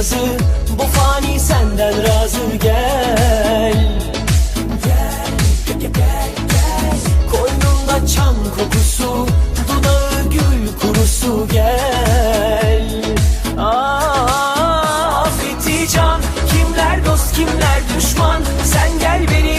hazı Bu fani senden razı gel. Gel, gel, gel, gel. Koynumda çam kokusu Dudağı gül kurusu gel. Ah, Afeti can Kimler dost kimler düşman? Sen gel beni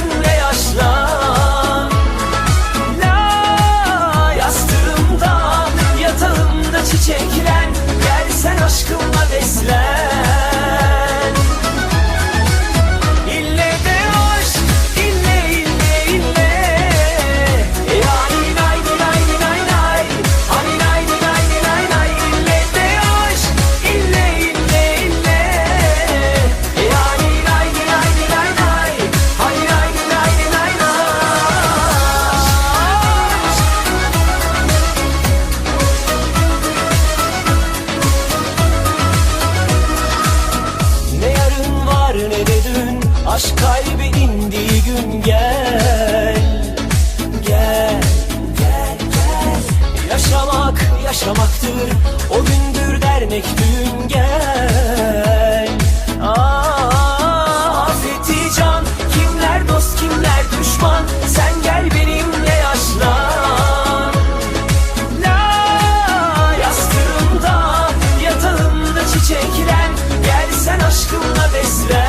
kaybı indiği gün gel Gel, gel, gel. Yaşamak yaşamaktır O gündür dernek düğün gel. Ah, Aa, Afeti can Kimler dost kimler düşman? Sen gel benimle yaşlan. Yastığımda yatağımda çiçeklen. Gel sen aşkımla beslen.